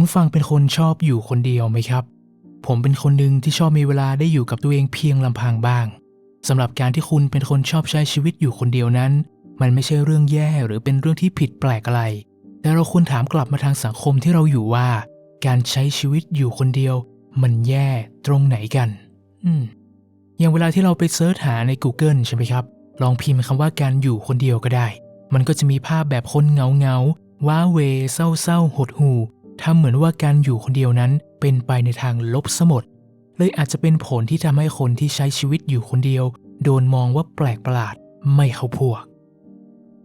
คุณฟังเป็นคนชอบอยู่คนเดียวไหมครับ ผมเป็นคนหนึ่งที่ชอบมีเวลาได้อยู่กับตัวเองเพียงลำพังบ้างสำหรับการที่คุณเป็นคนชอบใช้ชีวิตอยู่คนเดียวนั้น มันไม่ใช่เรื่องแย่หรือเป็นเรื่องที่ผิดแปลกอะไร แต่เราควรถามกลับมาทางสังคมที่เราอยู่ว่า การใช้ชีวิตอยู่คนเดียว มันแย่ตรงไหนกัน อืมอย่างเวลาที่เราไปเซิร์ชหาใน Google ใช่ไหมครับ ลองพิมพ์คำว่าการอยู่คนเดียวก็ได้ มันก็จะมีภาพแบบคนเงาเงาว้าเวเศร้าเศร้าหดหู่ ทำเหมือนว่าการอยู่คนเดียวนั้นเป็นไปในทางลบสมดเลยอาจจะเป็นผลที่ทำให้คนที่ใช้ชีวิตอยู่คนเดียว โดนมองว่าแปลกประหลาดไม่เข้าพวก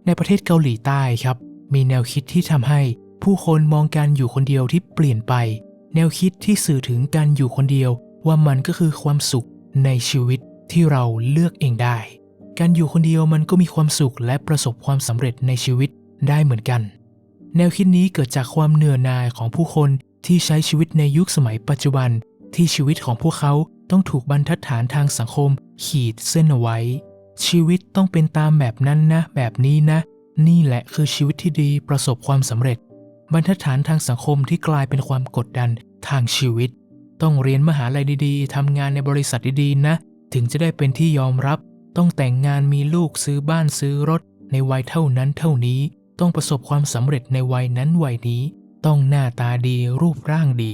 ในประเทศเกาหลีใต้ครับ มีแนวคิดที่ทำให้ผู้คนมองการอยู่คนเดียวที่เปลี่ยนไป แนวคิดที่สื่อถึงการอยู่คนเดียว ว่ามันก็คือความสุขในชีวิตที่เราเลือกเองได้ การอยู่คนเดียวมันก็มีความสุขและประสบความสำเร็จในชีวิตได้เหมือนกัน แนวคิดนี้เกิดจากความเหนื่อยหน่ายของผู้คนที่ใช้ชีวิตในยุคสมัยปัจจุบัน ที่ชีวิตของพวกเขาต้องถูกบรรทัดฐานทางสังคม ขีดเส้นเอาไว้ ชีวิตต้องเป็นตามแบบนั้นนะ แบบนี้นะ นี่แหละคือชีวิตที่ดีประสบความสำเร็จ บรรทัดฐานทางสังคมที่กลายเป็นความกดดันทางชีวิต ต้องเรียนมหาลัยดีๆทำงานในบริษัทดีๆนะ ถึงจะได้เป็นที่ยอมรับ ต้องแต่งงานมีลูกซื้อบ้านซื้อรถ ในวัยเท่านั้นเท่านี้ ต้องประสบความสำเร็จในวัยนั้นวัยนี้ ต้องหน้าตาดีรูปร่างดี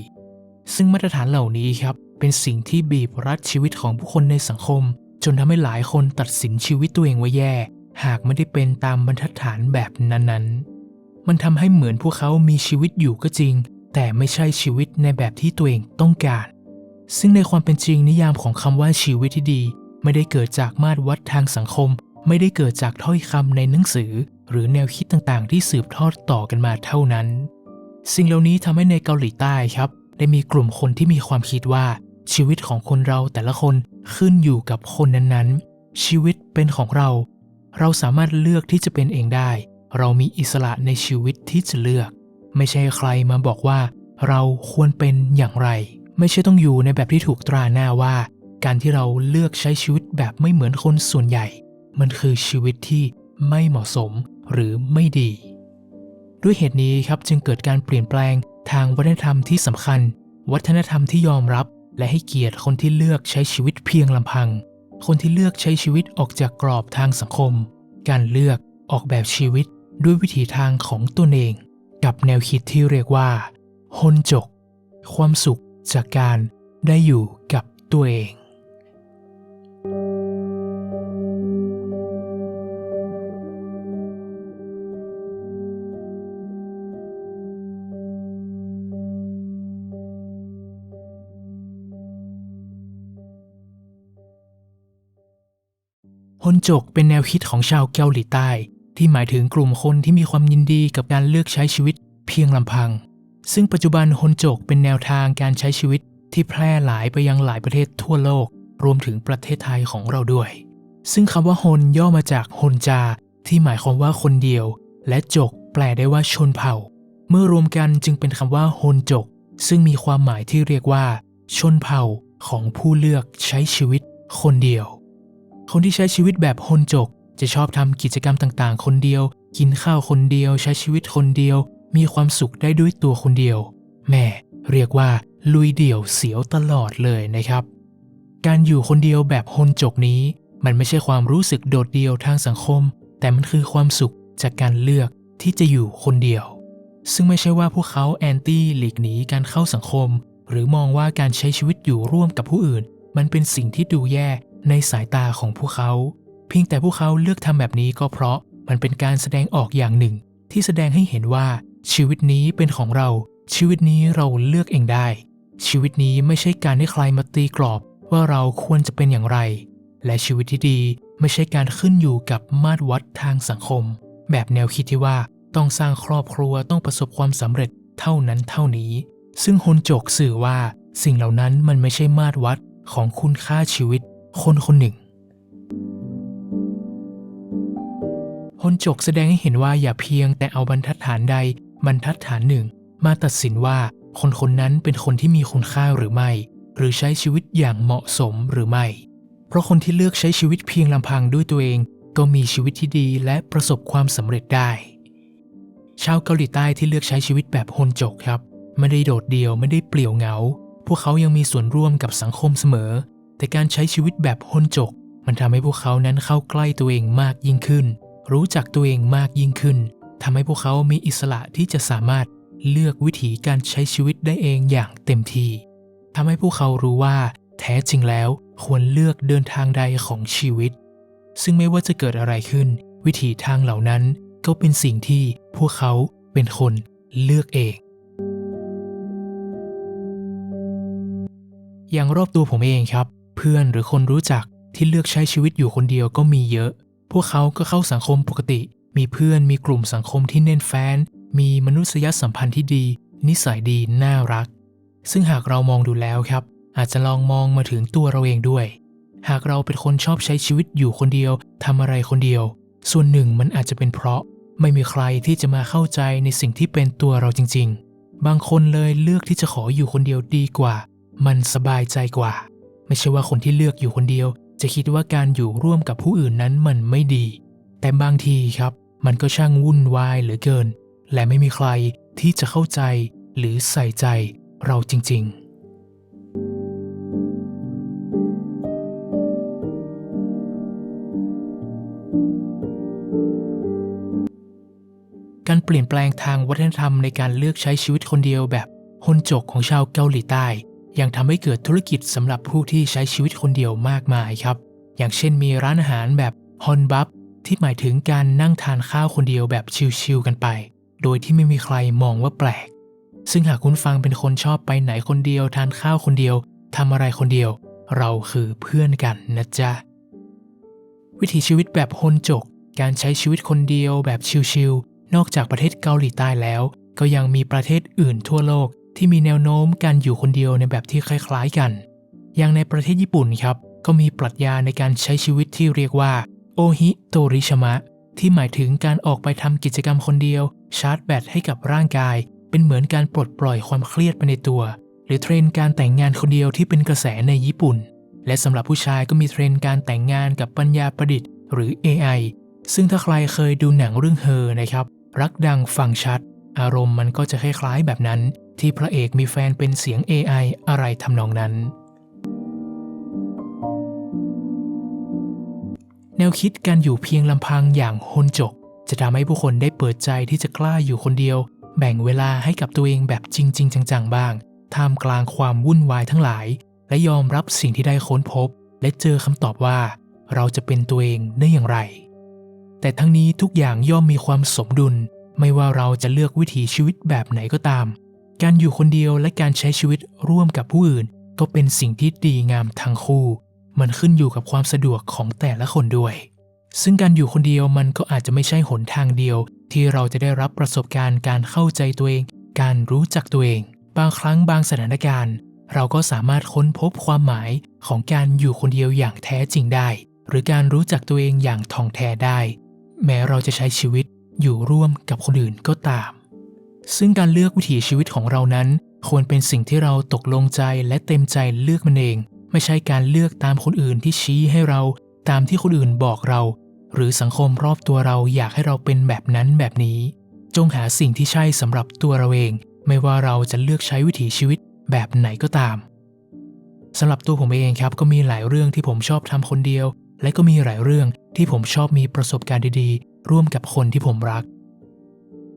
ซึ่งมาตรฐานเหล่านี้ครับ เป็นสิ่งที่บีบรัดชีวิตของผู้คนในสังคม จนทำให้หลายคนตัดสินชีวิตตัวเองว่าแย่ หากไม่ได้เป็นตามบรรทัดฐานแบบนั้นๆ มันทำให้เหมือนพวกเขามีชีวิตอยู่ก็จริง แต่ไม่ใช่ชีวิตในแบบที่ตัวเองต้องการ ซึ่งในความเป็นจริงนิยามของคำว่าชีวิตที่ดี ไม่ได้เกิดจากมาตรวัดทางสังคม ไม่ได้เกิดจากถ้อยคำในหนังสือ หรือแนวคิดต่างๆ ที่สืบทอดต่อกันมาเท่านั้น สิ่งเหล่านี้ทำให้ในเกาหลีใต้ครับ ได้มีกลุ่มคนที่มีความคิดว่า ชีวิตของคนเราแต่ละคนขึ้นอยู่กับคนนั้นๆ ชีวิตเป็นของเรา เราสามารถเลือกที่จะเป็นเองได้ เรามีอิสระในชีวิตที่จะเลือก ไม่ใช่ใครมาบอกว่า เราควรเป็นอย่างไร ไม่ใช่ต้องอยู่ในแบบที่ถูกตราหน้าว่า การที่เราเลือกใช้ชีวิตแบบไม่เหมือนคนส่วนใหญ่ มันคือชีวิตที่ไม่เหมาะสมหรือไม่ดี ด้วยเหตุนี้ครับจึงเกิดการเปลี่ยนแปลงทางวัฒนธรรมที่สำคัญ วัฒนธรรมที่ยอมรับ และให้เกียรติคนที่เลือกใช้ชีวิตเพียงลำพัง คนที่เลือกใช้ชีวิตออกจากกรอบทางสังคม การเลือกออกแบบชีวิตด้วยวิถีทางของตนเอง กับแนวคิดที่เรียกว่าฮนจก ความสุขจากการได้อยู่กับตัวเอง จกเป็นแนวคิดของชาวเกาหลีใต้ ที่หมายถึงกลุ่มคนที่มีความยินดีกับการเลือกใช้ชีวิตเพียงลำพัง ซึ่งปัจจุบันฮนจกเป็นแนวทางการใช้ชีวิตที่แพร่หลายไปยังหลายประเทศทั่วโลก รวมถึงประเทศไทยของเราด้วย ซึ่งคำว่าฮนย่อมาจากฮนจา ที่หมายความว่าคนเดียว และจกแปลได้ว่าชนเผ่า เมื่อรวมกันจึงเป็นคำว่าฮนจก ซึ่งมีความหมายที่เรียกว่า ชนเผ่าของผู้เลือกใช้ชีวิตคนเดียว คนที่ใช้ชีวิตแบบฮนจก จะชอบทำกิจกรรมต่างๆ คนเดียว กินข้าวคนเดียว ใช้ชีวิตคนเดียว มีความสุขได้ด้วยตัวคนเดียว แม่เรียกว่า ลุยเดี่ยวเสียวตลอดเลยนะครับ การอยู่คนเดียวแบบฮนจกนี้ มันไม่ใช่ความรู้สึกโดดเดี่ยวทางสังคม แต่มันคือความสุขจากการเลือกที่จะอยู่คนเดียว ซึ่งไม่ใช่ว่าพวกเขาแอนตี้หลีกหนีการเข้าสังคม หรือมองว่าการใช้ชีวิตอยู่ร่วมกับผู้อื่น มันเป็นสิ่งที่ดูแย่ ในสายตาของพวกเขา เพียงแต่พวกเขาเลือกทำแบบนี้ก็เพราะมันเป็นการแสดงออกอย่างหนึ่ง ที่แสดงให้เห็นว่าชีวิตนี้เป็นของเรา ชีวิตนี้เราเลือกเองได้ ชีวิตนี้ไม่ใช่การให้ใครมาตีกรอบว่าเราควรจะเป็นอย่างไร และชีวิตที่ดีไม่ใช่การขึ้นอยู่กับมาตรวัดทางสังคม แบบแนวคิดที่ว่าต้องสร้างครอบครัวต้องประสบความสำเร็จเท่านั้นเท่านี้ ซึ่งฮนโจกสื่อว่าสิ่งเหล่านั้นมันไม่ใช่มาตรวัดของคุณค่าชีวิต คนคนหนึ่งฮนจกแสดงให้เห็นว่าอย่าเพียงแต่เอาบรรทัดฐานใดบรรทัดฐานหนึ่ง มาตัดสินว่าคนคนนั้นเป็นคนที่มีคุณค่าหรือไม่ หรือใช้ชีวิตอย่างเหมาะสมหรือไม่ เพราะคนที่เลือกใช้ชีวิตเพียงลำพังด้วยตัวเอง ก็มีชีวิตที่ดีและประสบความสำเร็จได้ ชาวเกาหลีใต้ที่เลือกใช้ชีวิตแบบฮนจกครับ ไม่ได้โดดเดี่ยวไม่ได้เปลี่ยวเหงา พวกเขายังมีส่วนร่วมกับสังคมเสมอ แต่การใช้ชีวิตแบบหนจก มันทำให้พวกเขานั้นเข้าใกล้ตัวเองมากยิ่งขึ้น รู้จักตัวเองมากยิ่งขึ้นทำให้พวกเขามีอิสระที่จะสามารถเลือกวิถีการใช้ชีวิตได้เองอย่างเต็มที่ทำให้พวกเขารู้ว่า แท้จริงแล้วควรเลือกเดินทางใดของชีวิต ซึ่งไม่ว่าจะเกิดอะไรขึ้น วิถีทางเหล่านั้นก็เป็นสิ่งที่พวกเขาเป็นคนเลือกเอง อย่างรอบตัวผมเองครับ เพื่อนหรือคนรู้จักที่เลือกใช้ชีวิตอยู่คนเดียวก็มีเยอะ พวกเขาก็เข้าสังคมปกติ มีเพื่อนมีกลุ่มสังคมที่เน้นแฟน มีมนุษยสัมพันธ์ที่ดี นิสัยดี น่ารัก ซึ่งหากเรามองดูแล้วครับ อาจจะลองมองมาถึงตัวเราเองด้วย หากเราเป็นคนชอบใช้ชีวิตอยู่คนเดียวทำอะไรคนเดียว ส่วนหนึ่งมันอาจจะเป็นเพราะ ไม่มีใครที่จะมาเข้าใจในสิ่งที่เป็นตัวเราจริง ๆ บางคนเลยเลือกที่จะขออยู่คนเดียวดีกว่า มันสบายใจกว่า ไม่ใช่ว่าคนที่เลือกอยู่คนเดียว จะคิดว่าการอยู่ร่วมกับผู้อื่นนั้นมันไม่ดี แต่บางทีครับ มันก็ช่างวุ่นวายเหลือเกิน และไม่มีใครที่จะเข้าใจหรือใส่ใจเราจริง ๆการเปลี่ยนแปลงทางวัฒนธรรมในการเลือกใช้ชีวิตคนเดียวแบบฮนจกของชาวเกาหลีใต้ ยังทำให้เกิดธุรกิจสำหรับผู้ที่ใช้ชีวิตคนเดียวมากมายครับ อย่างเช่นมีร้านอาหารแบบฮอนบับที่หมายถึงการนั่งทานข้าวคนเดียวแบบชิลๆกันไป โดยที่ไม่มีใครมองว่าแปลก ซึ่งหากคุณฟังเป็นคนชอบไปไหนคนเดียวทานข้าวคนเดียวทำอะไรคนเดียว เราคือเพื่อนกันนะจ๊ะ วิถีชีวิตแบบฮนจก การใช้ชีวิตคนเดียวแบบชิลๆนอกจากประเทศเกาหลีใต้แล้ว ก็ยังมีประเทศอื่นทั่วโลก ที่มีแนวโน้มการอยู่คนเดียวในแบบที่คล้ายๆกัน อย่างในประเทศญี่ปุ่นครับ ก็มีปรัชญาในการใช้ชีวิตที่เรียกว่าโอฮิโตริชมะ ที่หมายถึงการออกไปทำกิจกรรมคนเดียว ชาร์จแบตให้กับร่างกาย เป็นเหมือนการปลดปล่อยความเครียดไปในตัว หรือเทรนการแต่งงานคนเดียวที่เป็นกระแสในญี่ปุ่น และสำหรับผู้ชายก็มีเทรนการแต่งงานกับปัญญาประดิษฐ์ หรือ AI ซึ่งถ้าใครเคยดูหนังเรื่องเฮอนะครับ รักดังฟังชัด อารมณ์มันก็จะคล้ายๆแบบนั้น ที่พระเอกมีแฟนเป็นเสียง AI อะไรทำนองนั้น แนวคิดการอยู่เพียงลำพังอย่างฮนจก จะทำให้ผู้คนได้เปิดใจที่จะกล้าอยู่คนเดียว แบ่งเวลาให้กับตัวเองแบบจริงๆจังๆ บ้าง ท่ามกลางความวุ่นวายทั้งหลาย และยอมรับสิ่งที่ได้ค้นพบ และเจอคำตอบว่า เราจะเป็นตัวเองได้อย่างไร แต่ทั้งนี้ทุกอย่างย่อมมีความสมดุล ไม่ว่าเราจะเลือกวิถีชีวิตแบบไหนก็ตาม การอยู่คนเดียวและการใช้ชีวิตร่วมกับผู้อื่น ก็เป็นสิ่งที่ดีงามทั้งคู่ มันขึ้นอยู่กับความสะดวกของแต่ละคนด้วย ซึ่งการอยู่คนเดียวมันก็อาจจะไม่ใช่หนทางเดียว ที่เราจะได้รับประสบการณ์การเข้าใจตัวเอง การรู้จักตัวเอง บางครั้งบางสถานการณ์ เราก็สามารถค้นพบความหมายของการอยู่คนเดียวอย่างแท้จริงได้ หรือการรู้จักตัวเองอย่างท่องแท้ได้ แม้เราจะใช้ชีวิตอยู่ร่วมกับคนอื่นก็ตาม ซึ่งการเลือกวิถีชีวิตของเรานั้น ควรเป็นสิ่งที่เราตกลงใจและเต็มใจเลือกมันเอง ไม่ใช่การเลือกตามคนอื่นที่ชี้ให้เรา ตามที่คนอื่นบอกเรา หรือสังคมรอบตัวเราอยากให้เราเป็นแบบนั้นแบบนี้ จงหาสิ่งที่ใช่สำหรับตัวเราเอง ไม่ว่าเราจะเลือกใช้วิถีชีวิตแบบไหนก็ตามสำหรับตัวผมเองครับก็มีหลายเรื่องที่ผมชอบทำคนเดียว และก็มีหลายเรื่องที่ผมชอบมีประสบการณ์ดีๆ ร่วมกับคนที่ผมรัก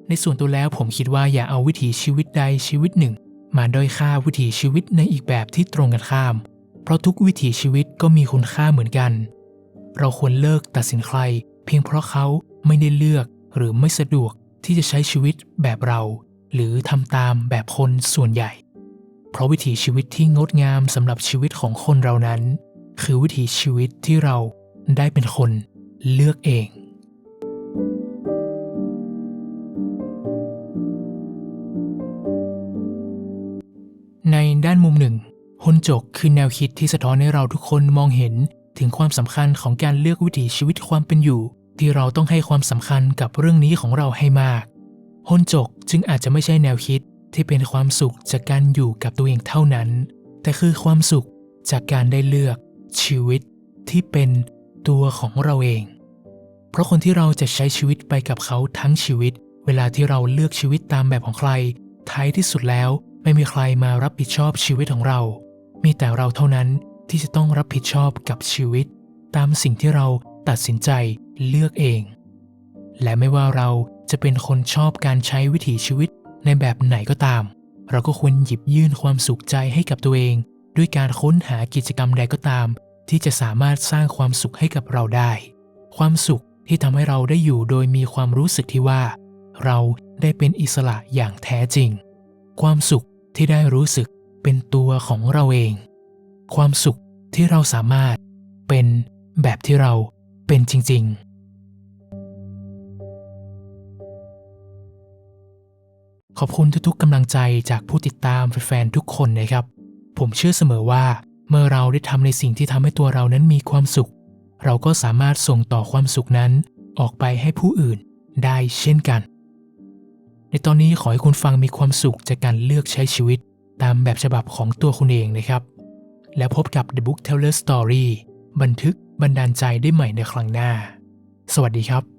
ในส่วนตัวแล้วผมคิดว่าอย่าเอาวิถีชีวิตใดชีวิตหนึ่ง มาด้อยค่าวิถีชีวิตในอีกแบบที่ตรงกันข้าม เพราะทุกวิถีชีวิตก็มีคุณค่าเหมือนกัน เราควรเลิกตัดสินใคร เพียงเพราะเขาไม่ได้เลือกหรือไม่สะดวกที่จะใช้ชีวิตแบบเรา หรือทำตามแบบคนส่วนใหญ่ เพราะวิถีชีวิตที่งดงามสำหรับชีวิตของคนเรานั้น คือวิถีชีวิตที่เราได้เป็นคนเลือกเองานมุมหนึ่งฮนจกคือแนวคิดที่สะท้อนให้เราทุกคนมองเห็นถึงความสำคัญของการเลือกวิถีชีวิตความเป็นอยู่ ที่เราต้องให้ความสำคัญกับเรื่องนี้ของเราให้มากฮนจกจึงอาจจะไม่ใช่แนวคิดที่เป็นความสุขจากการอยู่กับตัวเองเท่านั้น แต่คือความสุขจากการได้เลือกชีวิตที่เป็นตัวของเราเอง เพราะคนที่เราจะใช้ชีวิตไปกับเขาทั้งชีวิต เวลาที่เราเลือกชีวิตตามแบบของใคร ท้ายที่สุดแล้ว ไม่มีใครมารับผิดชอบชีวิตของเรา มีแต่เราเท่านั้นที่จะต้องรับผิดชอบกับชีวิต ตามสิ่งที่เราตัดสินใจเลือกเอง และไม่ว่าเราจะเป็นคนชอบการใช้วิถีชีวิตในแบบไหนก็ตาม เราก็ควรหยิบยื่นความสุขใจให้กับตัวเอง ด้วยการค้นหากิจกรรมใดก็ตาม ที่จะสามารถสร้างความสุขให้กับเราได้ ความสุขที่ทำให้เราได้อยู่โดยมีความรู้สึกที่ว่า เราได้เป็นอิสระอย่างแท้จริง ความสุข ที่ได้รู้สึกเป็นตัวของเราเอง ความสุขที่เราสามารถเป็นแบบที่เราเป็นจริง ๆ ขอบคุณทุกๆกำลังใจจากผู้ติดตามแฟนๆทุกคนนะครับ ผมเชื่อเสมอว่าเมื่อเราได้ทำในสิ่งที่ทำให้ตัวเรานั้นมีความสุข เราก็สามารถส่งต่อความสุขนั้นออกไปให้ผู้อื่นได้เช่นกัน ในตอนนี้ขอให้คุณฟังมีความสุขจากการเลือกใช้ชีวิตตามแบบฉบับของตัวคุณเองนะครับ แล้วพบกับ The Book Teller Story บันทึกบันดาลใจได้ใหม่ในครั้งหน้า สวัสดีครับ